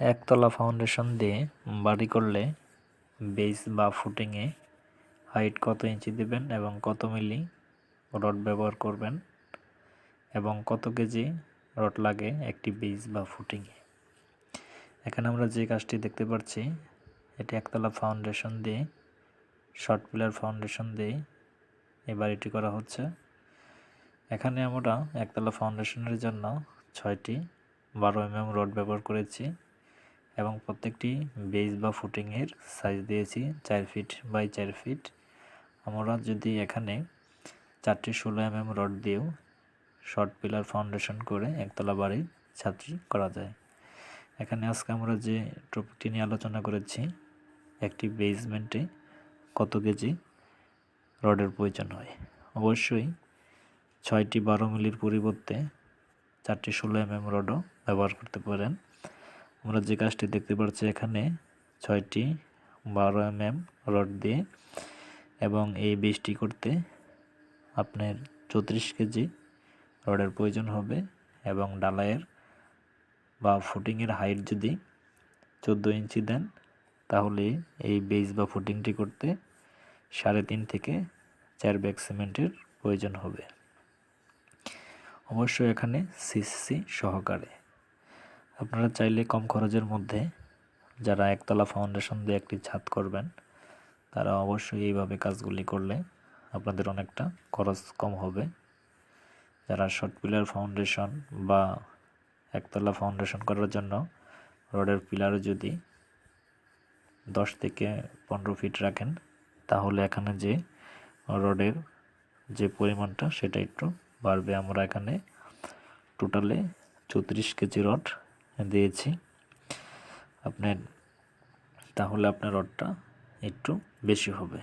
একতলা ফাউন্ডেশন দিয়ে বাড়ি করলে বেস বা ফুটিংয়ে হাইট কত ইঞ্চি দেবেন এবং কত মিলি রড ব্যবহার করবেন এবং কত কেজি রড লাগে একটি বেস বা ফুটিংয়ে এখানে আমরা যে কাজটি দেখতে পাচ্ছি, এটি একতলা ফাউন্ডেশন দিয়ে শর্ট পিলার ফাউন্ডেশন দিয়ে এই বাড়িটি করা হচ্ছে। এখানে আমরা একতলা ফাউন্ডেশনের জন্য ছয়টি বারো এমএম রড ব্যবহার করেছি। এবং প্রত্যেকটি বেস বা ফুটিংয়ের সাইজ দিয়েছি চার ফিট বাই চার ফিট আমরা যদি এখানে চারটি ষোলো এমএম রড দিয়েও শর্ট পিলার ফাউন্ডেশন করে একতলা বাড়ির ছাত্রী করা যায়। এখানে আজকে আমরা যে টপিকটি নিয়ে আলোচনা করেছি, একটি বেসমেন্টে কত কেজি রডের প্রয়োজন হয়? অবশ্যই ছয়টি বারো মিলির পরিবর্তে চারটি ষোলো এমএম রডও ব্যবহার করতে পারেন। আমরা যে কাজটি দেখতে পাচ্ছি এখানে, ছয়টি বারো এম এম রড দিয়ে, এবং এই বীজটি করতে আপনার চৌত্রিশ কেজি রডের প্রয়োজন হবে, এবং ডালায়ের বা ফুটিংয়ের হাইট যদি চোদ্দ ইঞ্চি দেন, তাহলে এই বেজ বা ফুটিংটি করতে সাড়ে তিন থেকে চার ব্যাগ সিমেন্টের প্রয়োজন হবে। অবশ্যই এখানে সিসি সহকারে। আপনারা চাইলে কম খরচের মধ্যে যারা একতলা ফাউন্ডেশন দিয়ে একটি ছাদ করবেন, তারা অবশ্যই এইভাবে কাজগুলি করলে আপনাদের অনেকটা খরচ কম হবে। যারা শর্ট পিলার ফাউন্ডেশন বা একতলা ফাউন্ডেশন করার জন্য রডের পিলার যদি দশ থেকে পনেরো ফিট রাখেন, তাহলে এখানে যে রডের যে পরিমাণটা সেটা একটু বাড়বে। আমরা এখানে টোটালে চৌত্রিশ কেজি রড দিয়েছি। আপনার তাহলে আপনার রডটা একটু বেশি হবে।